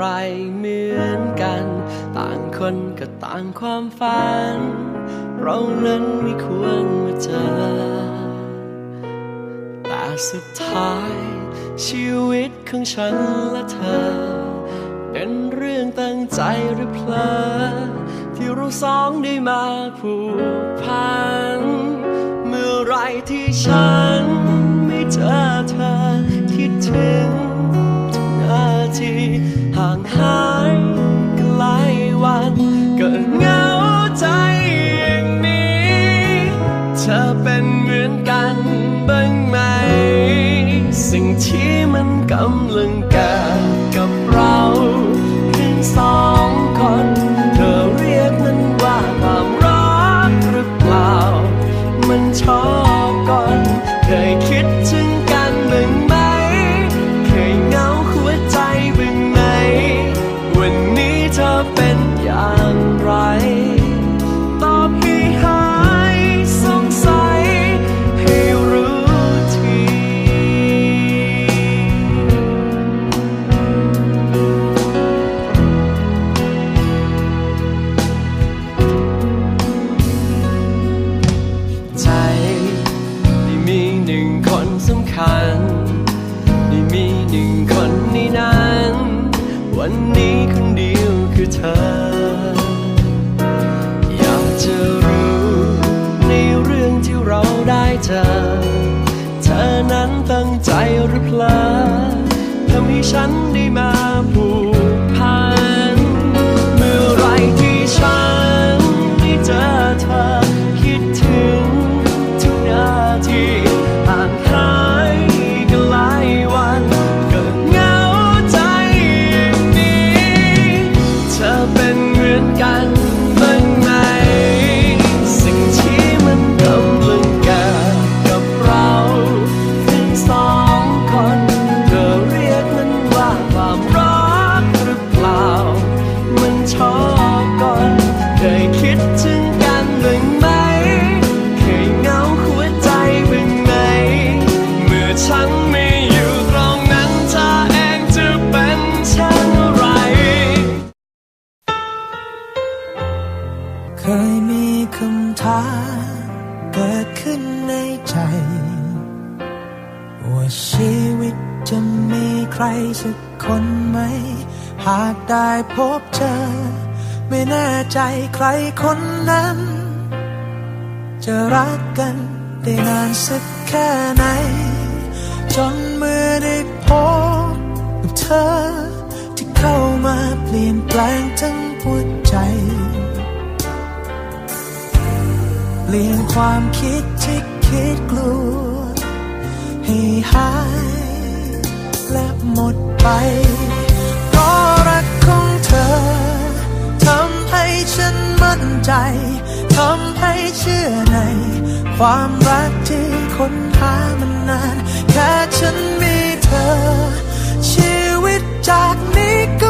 ไม่มีอะไรเหมือนกัน ต่างคนก็ต่างความฝัน เรานั้นไม่ควรมาเจอ แต่สุดท้ายชีวิตของฉันและเธอ เป็นเรื่องตั้งใจหรือเพลอที่เราสองได้มาผูกพัน เมื่อไรที่ฉันไม่เจอ สิ่งที่มัน สำคัญได้มีหนึ่งคนในนั้น วันนี้คนเดียวคือเธอ อยากจะรู้ในเรื่องที่เราได้เจอ เธอนั้นตั้งใจหรือเปล่าทำให้ฉันได้มาผูก ฉันไม่อยู่ตรงนั้นเธอเองจะเป็นเช่นไร เคยมีคำถามเกิดขึ้นในใจ ว่าชีวิตจะมีใครสักคนไหม หากได้พบเจอ ไม่แน่ใจใครคนนั้น จะรักกันได้นานสักแค่ไหน นเมื่อได้พบกับเธอ ที่เข้ามาเปลี่ยนแปลงทั้งหัวใจ เปลี่ยนความคิดที่คิดกลัว ให้หายและหมดไปเพราะรักของเธอทำให้ฉันมั่นใจทำให้เชื่อในความรักที่ ค้นหามันนานแค่ฉันมีเธอ ชีวิตจากนี้ก็